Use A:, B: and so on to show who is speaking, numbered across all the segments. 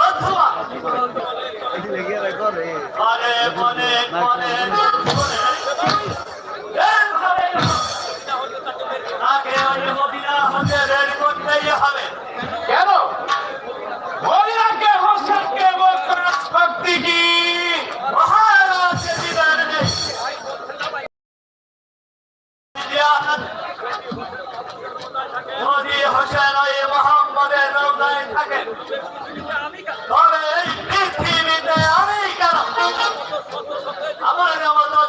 A: অথবা মনে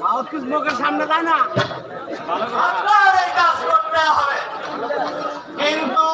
B: মুখের সামনে যায় না?
C: কিন্তু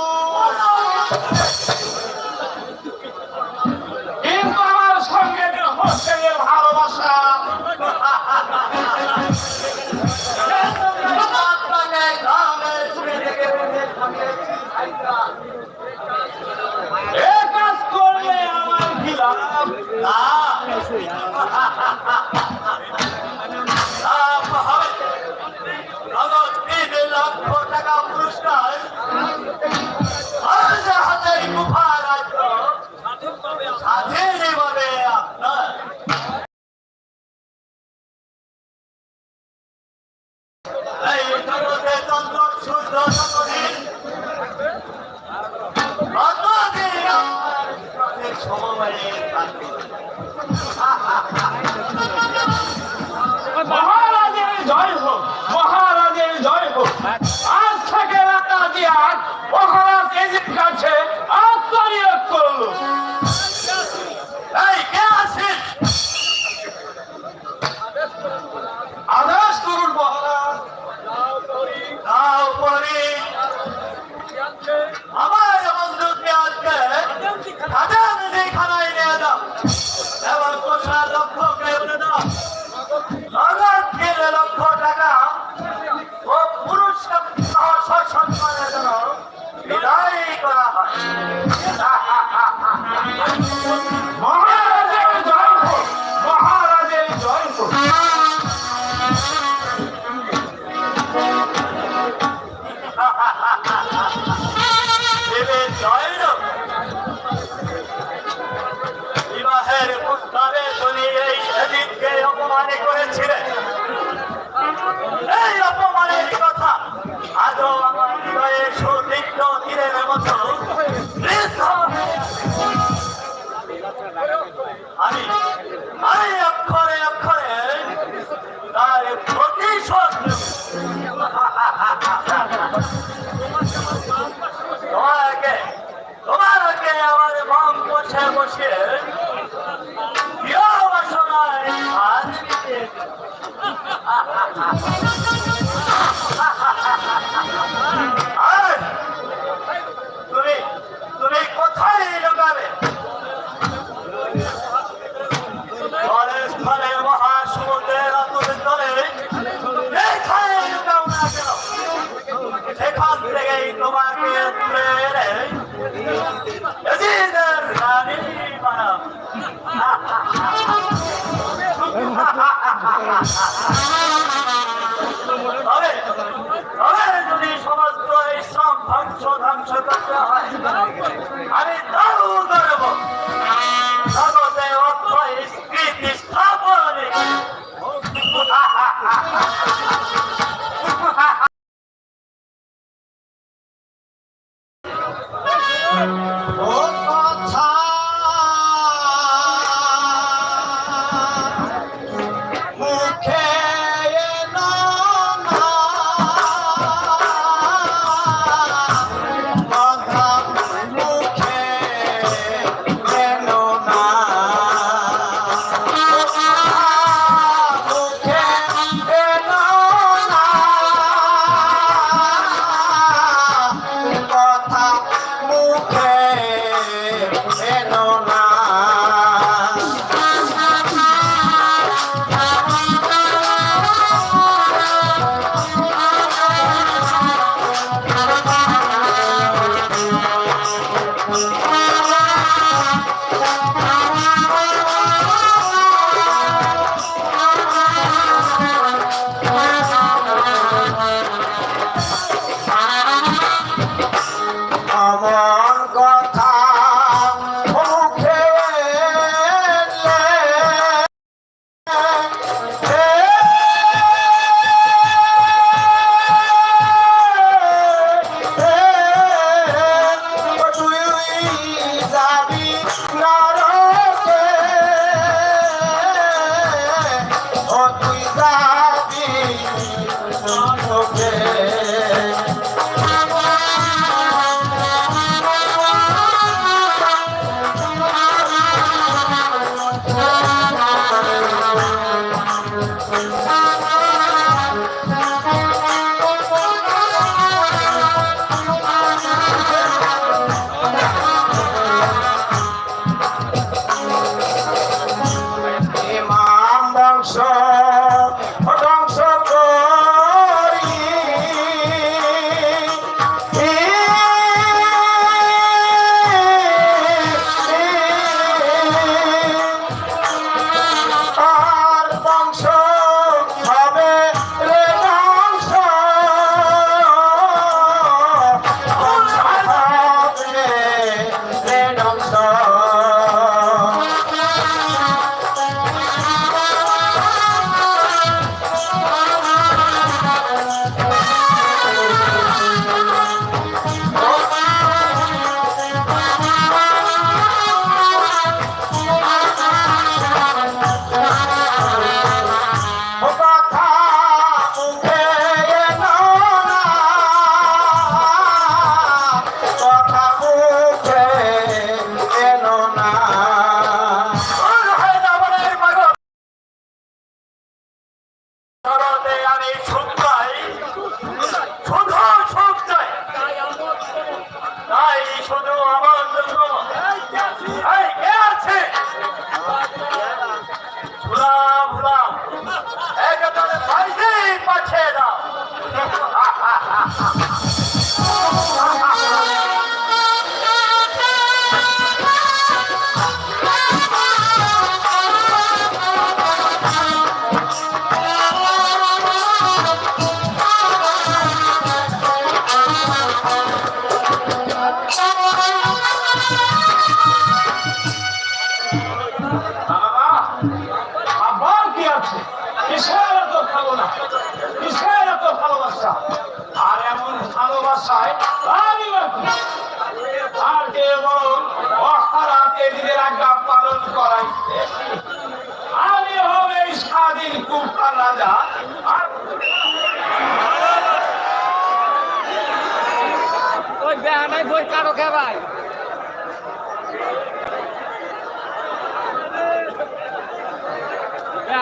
A: আরে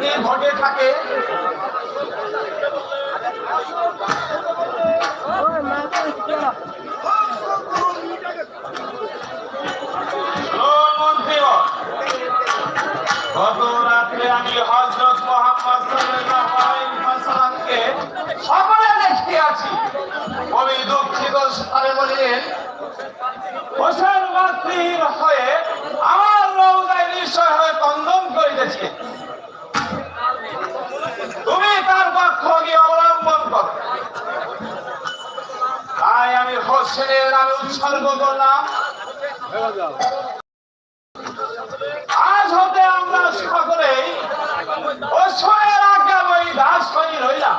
A: যদি
D: ঘটে থাকে। গত রাত্রে আমি হজরত মোহাম্মদ সাল্লামকে সকলে দেখতে আছি কবি দুঃখিত সারে বলিলেন হোসেন মাতৃহীন হয়ে আমার রৌদায় নিশ্চয় হয়ে কন্দন করিতেছে। হোসেনের আমি উৎসর্গ করলাম। আজ হতে আমরা সকলেই ওসয়ের আজ্ঞা বই দাস
B: করি
A: রইলাম।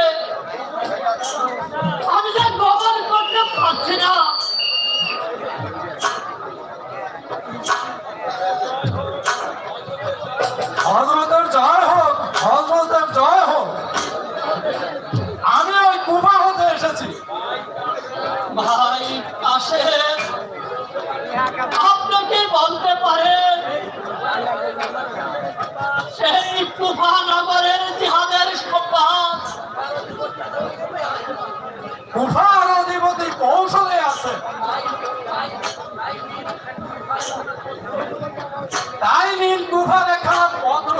A: পারে সেই তুফান আমাদের জিহাদের সম্পাস
B: তুফান অধিপতি কৌশলে আছে তাই নীল তুফান এখান পত্র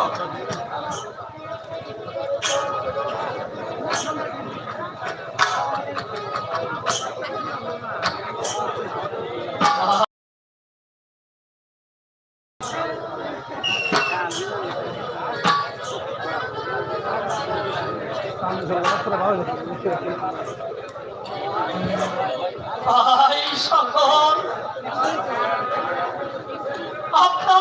B: I'll come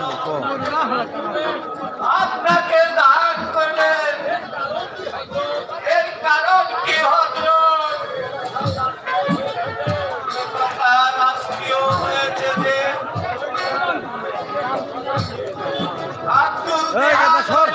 B: সর।